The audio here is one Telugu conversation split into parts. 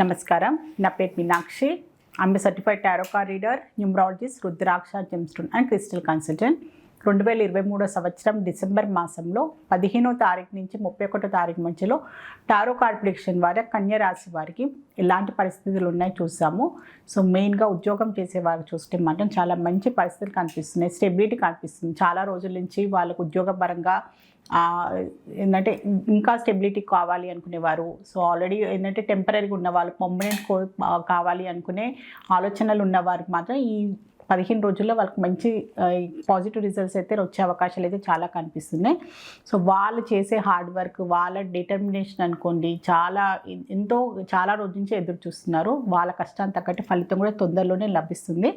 నమస్కారం. నా పేరు Meenakshi. I'm certified tarot card reader numerologist rudraksha gemstone and crystal consultant రెండు వేల ఇరవై మూడో సంవత్సరం డిసెంబర్ మాసంలో పదిహేనో తారీఖు నుంచి ముప్పై ఒకటో తారీఖు మధ్యలో టారో కార్డ్ ప్రిడిక్షన్ వారి కన్య రాశి వారికి ఎలాంటి పరిస్థితులు ఉన్నాయి చూసాము. సో మెయిన్గా ఉద్యోగం చేసే వారికి చూస్తే మాత్రం చాలా మంచి పరిస్థితులు కనిపిస్తున్నాయి. స్టెబిలిటీ కనిపిస్తుంది. చాలా రోజుల నుంచి వాళ్ళకు ఉద్యోగపరంగా ఏంటంటే ఇంకా స్టెబిలిటీ కావాలి అనుకునేవారు. సో ఆల్రెడీ ఏంటంటే టెంపరీగా ఉన్న వాళ్ళు పర్మనెంట్ కో కావాలి అనుకునే ఆలోచనలు ఉన్నవారికి మాత్రం ఈ పదిహేను రోజుల్లో వాళ్ళకి మంచి పాజిటివ్ రిజల్ట్స్ అయితే వచ్చే అవకాశాలు అయితే చాలా కనిపిస్తున్నాయి. సో వాళ్ళు చేసే హార్డ్ వర్క్ వాళ్ళ డిటర్మినేషన్ అనుకోండి చాలా ఎంతో చాలా రోజు నుంచి ఎదురు చూస్తున్నారు. వాళ్ళ కష్టాన్ని తగ్గట్టు ఫలితం కూడా తొందరలోనే లభిస్తుంది.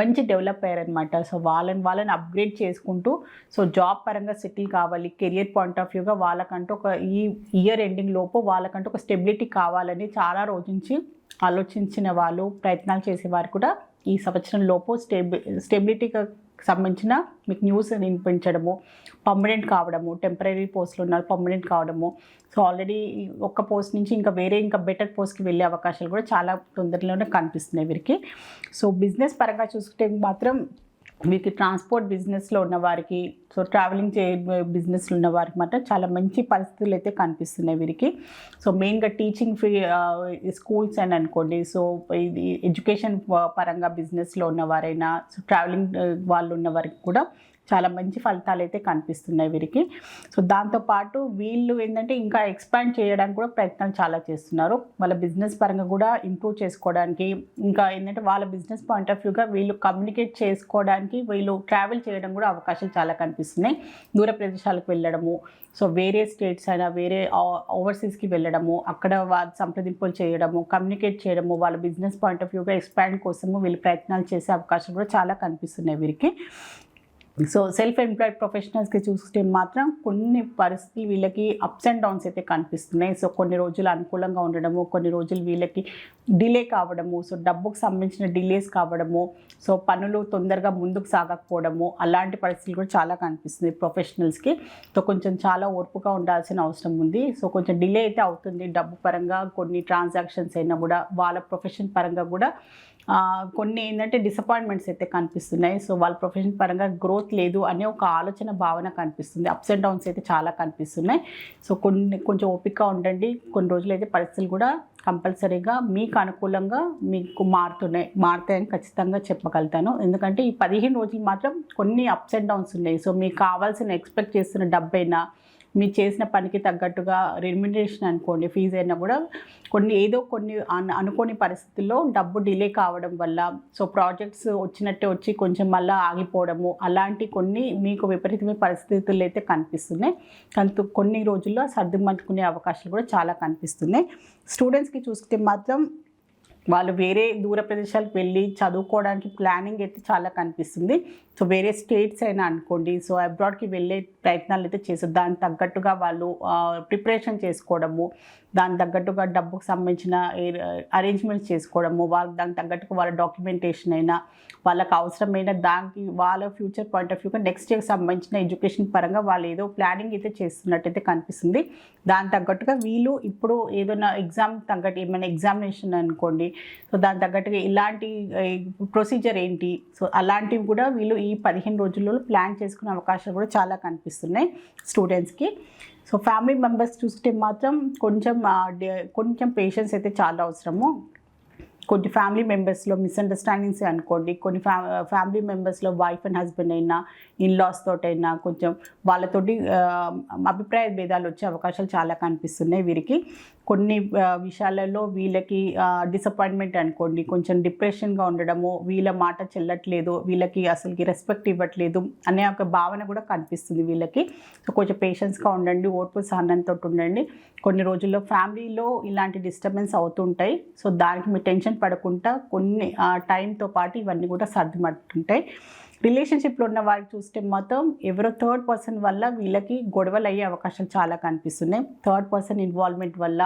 మంచి డెవలప్ అయ్యారనమాట సో వాళ్ళని వాళ్ళని అప్గ్రేడ్ చేసుకుంటూ సో జాబ్ పరంగా సెటిల్ కావాలి. కెరియర్ పాయింట్ ఆఫ్ వ్యూగా వాళ్ళకంటూ ఒక ఈ ఇయర్ ఎండింగ్ లోపు వాళ్ళకంటూ ఒక స్టెబిలిటీ కావాలని చాలా రోజు నుంచి ఆలోచించిన వాళ్ళు ప్రయత్నాలు చేసేవారు కూడా ఈ సంవత్సరం లోపు స్టెబి సంబంధించిన మీకు న్యూస్ వినిపించడము పర్మనెంట్ కావడము టెంపరీ పోస్టులు ఉన్నారు పర్మనెంట్ కావడము. సో ఆల్రెడీ ఒక్క పోస్ట్ నుంచి ఇంకా వేరే ఇంకా బెటర్ పోస్ట్కి వెళ్ళే అవకాశాలు కూడా చాలా తొందరలోనే కనిపిస్తున్నాయి వీరికి. సో బిజినెస్ పరంగా చూసుకుంటే మాత్రం వీరికి ట్రాన్స్పోర్ట్ బిజినెస్లో ఉన్న వారికి సో ట్రావెలింగ్ చే బిజినెస్లో ఉన్న వారికి మాత్రం చాలా మంచి పరిస్థితులు అయితే కనిపిస్తున్నాయి వీరికి. సో మెయిన్గా టీచింగ్ ఫీ స్కూల్స్ అని అనుకోండి సో ఇది ఎడ్యుకేషన్ పరంగా బిజినెస్లో ఉన్నవారైనా సో ట్రావెలింగ్ వాళ్ళు ఉన్న వారికి కూడా చాలా మంచి ఫలితాలు అయితే కనిపిస్తున్నాయి వీరికి. సో దాంతోపాటు వీళ్ళు ఏంటంటే ఇంకా ఎక్స్పాండ్ చేయడానికి కూడా ప్రయత్నాలు చాలా చేస్తున్నారు. వాళ్ళ బిజినెస్ పరంగా కూడా ఇంప్రూవ్ చేసుకోవడానికి ఇంకా ఏంటంటే వాళ్ళ బిజినెస్ పాయింట్ ఆఫ్ వ్యూగా వీళ్ళు కమ్యూనికేట్ చేసుకోవడానికి వీళ్ళు ట్రావెల్ చేయడం కూడా అవకాశాలు చాలా కనిపిస్తున్నాయి. దూర ప్రదేశాలకు వెళ్ళడము సో వేరే స్టేట్స్ అయినా వేరే ఓవర్సీస్కి వెళ్ళడము అక్కడ వాళ్ళ సంప్రదింపులు చేయడము కమ్యూనికేట్ చేయడము వాళ్ళ బిజినెస్ పాయింట్ ఆఫ్ వ్యూగా ఎక్స్పాండ్ కోసము వీళ్ళు ప్రయత్నాలు చేసే అవకాశాలు కూడా చాలా కనిపిస్తున్నాయి వీరికి. సో సెల్ఫ్ ఎంప్లాయిడ్ ప్రొఫెషనల్స్కి చూస్తే మాత్రం కొన్ని పరిస్థితులు వీళ్ళకి అప్స్ అండ్ డౌన్స్ అయితే కనిపిస్తున్నాయి. సో కొన్ని రోజులు అనుకూలంగా ఉండడము కొన్ని రోజులు వీళ్ళకి డిలే కావడము సో డబ్బుకు సంబంధించిన డిలేస్ కావడము సో పనులు తొందరగా ముందుకు సాగకపోవడము అలాంటి పరిస్థితులు కూడా చాలా కనిపిస్తుంది ప్రొఫెషనల్స్కి సో కొంచెం చాలా ఓర్పుగా ఉండాల్సిన అవసరం ఉంది. సో కొంచెం డిలే అయితే అవుతుంది. డబ్బు పరంగా కొన్ని ట్రాన్సాక్షన్స్ అయినా కూడా వాళ్ళ ప్రొఫెషన్ పరంగా కూడా కొన్ని ఏంటంటే డిసప్పాయింట్మెంట్స్ అయితే కనిపిస్తున్నాయి. సో వాళ్ళ ప్రొఫెషన్ పరంగా గ్రోత్ లేదు అనే ఒక ఆలోచన భావన కనిపిస్తుంది. అప్స్ అండ్ డౌన్స్ అయితే చాలా కనిపిస్తున్నాయి. సో కొన్ని కొంచెం ఓపిక ఉండండి. కొన్ని రోజులు అయితే పరిస్థితులు కూడా కంపల్సరీగా మీకు అనుకూలంగా మీకు మారుతున్నాయి మారుతాయని ఖచ్చితంగా చెప్పగలుగుతాను. ఎందుకంటే ఈ పదిహేను రోజులు మాత్రం కొన్ని అప్స్ అండ్ డౌన్స్ ఉన్నాయి. సో మీకు కావాల్సిన ఎక్స్పెక్ట్ చేస్తున్న డబ్బైనా మీరు చేసిన పనికి తగ్గట్టుగా రెమ్యునరేషన్ అనుకోండి ఫీజు అయినా కూడా కొన్ని ఏదో కొన్ని అను- అనుకోని పరిస్థితుల్లో డబ్బు డిలే కావడం వల్ల సో ప్రాజెక్ట్స్ వచ్చినట్టే వచ్చి కొంచెం మళ్ళీ ఆగిపోవడము అలాంటి కొన్ని మీకు విపరీతమైన పరిస్థితులు అయితే కనిపిస్తున్నాయి. కానీ కొన్ని రోజుల్లో సర్దుమట్టుకునే అవకాశాలు కూడా చాలా కనిపిస్తున్నాయి. స్టూడెంట్స్కి చూస్తే మాత్రం వాళ్ళు వేరే దూర ప్రదేశాలకు వెళ్ళి చదువుకోవడానికి ప్లానింగ్ అయితే చాలా కనిపిస్తుంది. సో వేరే స్టేట్స్ అయినా అనుకోండి సో అబ్రాడ్కి వెళ్ళే ప్రయత్నాలు అయితే చేస్తారు. దానికి తగ్గట్టుగా వాళ్ళు ప్రిపరేషన్ చేసుకోవడము దానికి తగ్గట్టుగా డబ్బుకు సంబంధించిన అరేంజ్మెంట్స్ చేసుకోవడము వాళ్ళకి దానికి తగ్గట్టుగా వాళ్ళ డాక్యుమెంటేషన్ అయినా వాళ్ళకి అవసరమైన దానికి వాళ్ళ ఫ్యూచర్ పాయింట్ ఆఫ్ వ్యూగా నెక్స్ట్ ఇయర్కి సంబంధించిన ఎడ్యుకేషన్ పరంగా వాళ్ళు ఏదో ప్లానింగ్ అయితే చేస్తున్నట్టయితే కనిపిస్తుంది. దానికి తగ్గట్టుగా వీళ్ళు ఇప్పుడు ఏదైనా ఎగ్జామ్ తగ్గట్టు ఏమైనా ఎగ్జామినేషన్ అనుకోండి సో దాని తగ్గట్టుగా ఇలాంటి ప్రొసీజర్ ఏంటి? సో అలాంటివి కూడా వీళ్ళు ఈ పదిహేను రోజుల్లో ప్లాన్ చేసుకునే అవకాశాలు కూడా చాలా కనిపిస్తున్నాయి స్టూడెంట్స్కి సో ఫ్యామిలీ మెంబర్స్ చూస్తే మాత్రం కొంచెం కొంచెం పేషెన్స్ అయితే చాలా అవసరము. కొన్ని ఫ్యామిలీ మెంబర్స్లో మిస్అండర్స్టాండింగ్స్ అనుకోండి కొన్ని ఫ్యా ఫ్యామిలీ మెంబర్స్లో వైఫ్ అండ్ హస్బెండ్ అయినా ఇన్లాస్ తోటైనా కొంచెం వాళ్ళతోటి అభిప్రాయ భేదాలు వచ్చే అవకాశాలు చాలా కనిపిస్తున్నాయి వీరికి. కొన్ని విషయాలలో వీళ్ళకి డిసప్పాయింట్మెంట్ అనుకోండి. కొంచెం డిప్రెషన్గా ఉండడము వీళ్ళ మాట చెల్లట్లేదు వీళ్ళకి అసలుకి రెస్పెక్ట్ ఇవ్వట్లేదు అనే ఒక భావన కూడా కనిపిస్తుంది వీళ్ళకి. సో కొంచెం పేషెన్స్గా ఉండండి ఓర్పు సహనంతో ఉండండి. కొన్ని రోజుల్లో ఫ్యామిలీలో ఇలాంటి డిస్టర్బెన్స్ అవుతుంటాయి. సో దానికి మీరు టెన్షన్ పడకుండా కొన్ని టైంతో పాటు ఇవన్నీ కూడా సర్దుమట్టుంటాయి రిలేషన్షిప్లో ఉన్న వారికి చూస్తే మొత్తం ఎవరో థర్డ్ పర్సన్ వల్ల వీళ్ళకి గొడవలు అయ్యే అవకాశాలు చాలా కనిపిస్తున్నాయి. థర్డ్ పర్సన్ ఇన్వాల్వ్మెంట్ వల్ల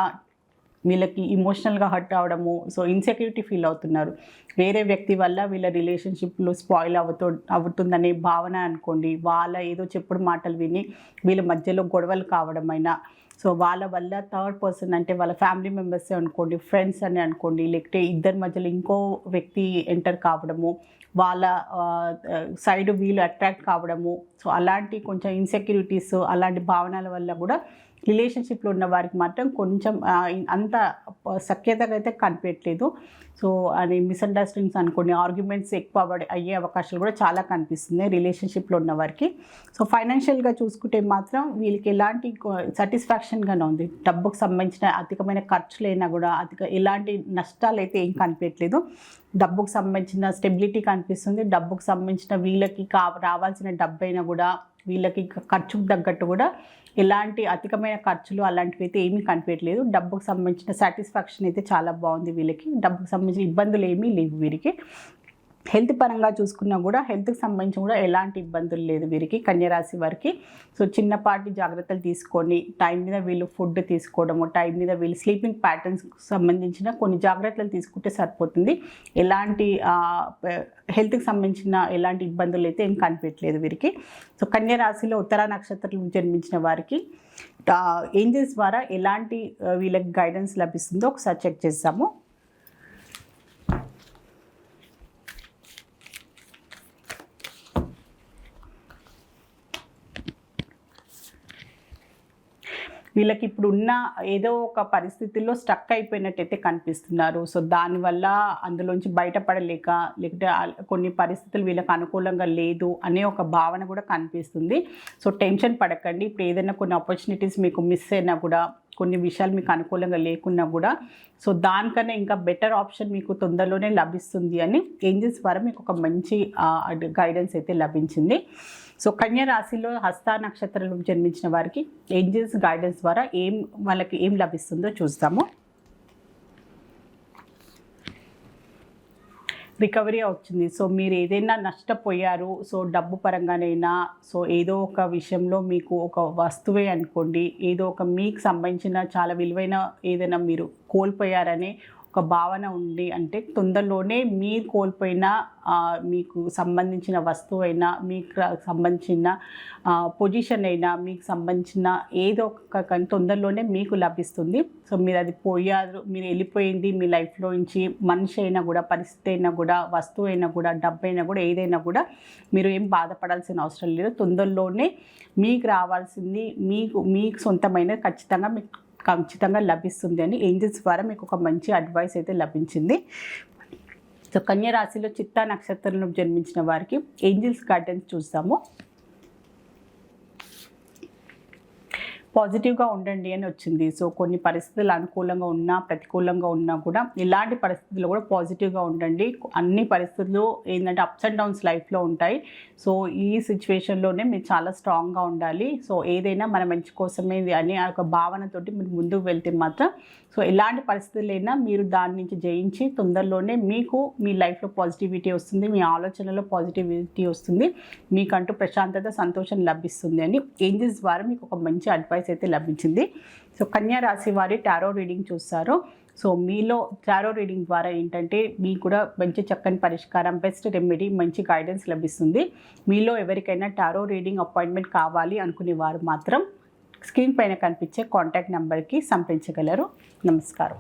వీళ్ళకి ఇమోషనల్గా హర్ట్ అవడము సో ఇన్సెక్యూరిటీ ఫీల్ అవుతున్నారు. వేరే వ్యక్తి వల్ల వీళ్ళ రిలేషన్షిప్లో స్పాయిల్ అవుతూ అవుతుందనే భావన అనుకోండి వాళ్ళ ఏదో చెప్పుడు మాటలు విని వీళ్ళ మధ్యలో గొడవలు కావడమైనా సో వాళ్ళ వల్ల థర్డ్ పర్సన్ అంటే వాళ్ళ ఫ్యామిలీ మెంబర్సే అనుకోండి ఫ్రెండ్స్ అని అనుకోండి లేకపోతే ఇద్దరి మధ్యలో ఇంకో వ్యక్తి ఎంటర్ కావడము వాళ్ళ సైడ్ వీళ్ళు అట్రాక్ట్ కావడము. సో అలాంటి కొంచెం ఇన్సెక్యూరిటీస్ అలాంటి భావనల వల్ల కూడా రిలేషన్షిప్లో ఉన్న వారికి మాత్రం కొంచెం అంత సఖ్యతగా అయితే కనిపించట్లేదు సో అది మిస్అండర్స్టాండింగ్స్ అనుకోండి ఆర్గ్యుమెంట్స్ ఎక్కువ అవ్వడ- అయ్యే అవకాశాలు కూడా చాలా కనిపిస్తున్నాయి రిలేషన్షిప్లో ఉన్న వారికి సో ఫైనాన్షియల్గా చూసుకుంటే మాత్రం వీళ్ళకి ఎలాంటి సాటిస్ఫాక్షన్గానే ఉంది. డబ్బుకు సంబంధించిన అధికమైన ఖర్చులైనా కూడా అధిక ఎలాంటి నష్టాలు అయితే ఏం కనిపించట్లేదు డబ్బుకు సంబంధించిన స్టెబిలిటీ కనిపిస్తుంది. డబ్బుకు సంబంధించిన వీళ్ళకి కా రావాల్సిన డబ్బైనా కూడా వీళ్ళకి ఖర్చుకు తగ్గట్టు కూడా ఎలాంటి అధికమైన ఖర్చులు అలాంటివి అయితే ఏమీ కనిపించట్లేదు. డబ్బుకు సంబంధించిన సాటిస్ఫాక్షన్ అయితే చాలా బాగుంది వీళ్ళకి. డబ్బుకు సంబంధించిన ఇబ్బందులు ఏమీ లేవు వీరికి. హెల్త్ పరంగా చూసుకున్నా కూడా హెల్త్కి సంబంధించి కూడా ఎలాంటి ఇబ్బందులు లేదు వీరికి కన్యరాశి వారికి. సో చిన్నపాటి జాగ్రత్తలు తీసుకొని టైం మీద వీళ్ళు ఫుడ్ తీసుకోవడము టైం మీద వీళ్ళు స్లీపింగ్ ప్యాటర్న్స్ సంబంధించిన కొన్ని జాగ్రత్తలు తీసుకుంటే సరిపోతుంది. ఎలాంటి హెల్త్కి సంబంధించిన ఎలాంటి ఇబ్బందులు అయితే ఏం కనిపించలేదు వీరికి. సో కన్యరాశిలో ఉత్తర ఉత్తరా నక్షత్రం జన్మించిన వారికి ఏంజల్స్ ద్వారా ఎలాంటి వీళ్ళకి గైడెన్స్ లభిస్తుందో ఒకసారి చెక్ చేస్తాము. వీళ్ళకి ఇప్పుడు ఉన్న ఏదో ఒక పరిస్థితుల్లో స్టక్ అయిపోయినట్టయితే కనిపిస్తున్నారు. సో దానివల్ల అందులోంచి బయటపడలేక లేకపోతే కొన్ని పరిస్థితులు వీళ్ళకి అనుకూలంగా లేదు అనే ఒక భావన కూడా కనిపిస్తుంది. సో టెన్షన్ పడకండి. ఇప్పుడు ఏదైనా కొన్ని ఆపర్చునిటీస్ మీకు మిస్ అయినా కూడా కొన్ని విషయాలు మీకు అనుకూలంగా లేకున్నా కూడా సో దానికన్నా ఇంకా బెటర్ ఆప్షన్ మీకు తొందరలోనే లభిస్తుంది అని ఏంజెస్ ద్వారా మీకు ఒక మంచి గైడెన్స్ అయితే లభించింది. సో కన్య రాశిలో హస్త నక్షత్రంలో జన్మించిన వారికి ఏంజల్స్ గైడెన్స్ ద్వారా ఏం వాళ్ళకి ఏం లభిస్తుందో చూస్తాము. రికవరీ వచ్చింది సో మీరు ఏదైనా నష్టపోయారు సో డబ్బు పరంగానైనా సో ఏదో ఒక విషయంలో మీకు ఒక వస్తువే అనుకోండి ఏదో ఒక మీకు సంబంధించిన చాలా విలువైన ఏదైనా మీరు కోల్పోయారనే ఒక భావన ఉంది అంటే తొందరలోనే మీరు కోల్పోయిన మీకు సంబంధించిన వస్తువు అయినా మీకు సంబంధించిన పొజిషన్ అయినా మీకు సంబంధించిన ఏదో ఒక కానీ తొందరలోనే మీకు లభిస్తుంది. సో మీరు అది పోయారు మీరు వెళ్ళిపోయింది మీ లైఫ్లో నుంచి మనిషి అయినా కూడా పరిస్థితి అయినా కూడా వస్తువు అయినా కూడా డబ్బు అయినా కూడా ఏదైనా కూడా మీరు ఏం బాధపడాల్సిన అవసరం లేదు. తొందరలోనే మీకు రావాల్సింది మీకు మీకు సొంతమైన ఖచ్చితంగా మీకు ఖచ్చితంగా లభిస్తుంది అని ఏంజిల్స్ ద్వారా మీకు ఒక మంచి అడ్వైస్ అయితే లభించింది. సో కన్యా రాశిలో చిత్తా నక్షత్రంలో జన్మించిన వారికి ఏంజిల్స్ గార్డెన్స్ చూస్తాము. పాజిటివ్గా ఉండండి అని వచ్చింది. సో కొన్ని పరిస్థితులు అనుకూలంగా ఉన్నా ప్రతికూలంగా ఉన్నా కూడా ఇలాంటి పరిస్థితుల్లో కూడా పాజిటివ్గా ఉండండి. అన్ని పరిస్థితులు ఏంటంటే అప్స్ అండ్ డౌన్స్ లైఫ్లో ఉంటాయి. సో ఈ సిచ్యువేషన్లోనే మీరు చాలా స్ట్రాంగ్గా ఉండాలి. సో ఏదైనా మన మంచి కోసమే అని ఆ ఒక భావనతోటి మీరు ముందుకు వెళ్తే మాత్రం సో ఎలాంటి పరిస్థితులైనా మీరు దాని నుంచి జయించి తొందరలోనే మీకు మీ లైఫ్లో పాజిటివిటీ వస్తుంది. మీ ఆలోచనలో పాజిటివిటీ వస్తుంది. మీకంటూ ప్రశాంతత సంతోషం లభిస్తుంది అని. ఏంజెస్ ద్వారా మీకు ఒక మంచి అడ్వైస్ అయితే లభించింది. సో కన్యా రాశి వారి టారో రీడింగ్ చూస్తారు. సో మీలో టారో రీడింగ్ ద్వారా ఏంటంటే మీకు కూడా మంచి చక్కని పరిష్కారం బెస్ట్ రెమెడీ మంచి గైడెన్స్ లభిస్తుంది. మీలో ఎవరికైనా టారో రీడింగ్ అపాయింట్మెంట్ కావాలి అనుకునే వారు మాత్రం స్క్రీన్ పైన కనిపించే కాంటాక్ట్ నెంబర్కి సంప్రదించగలరు. నమస్కారం.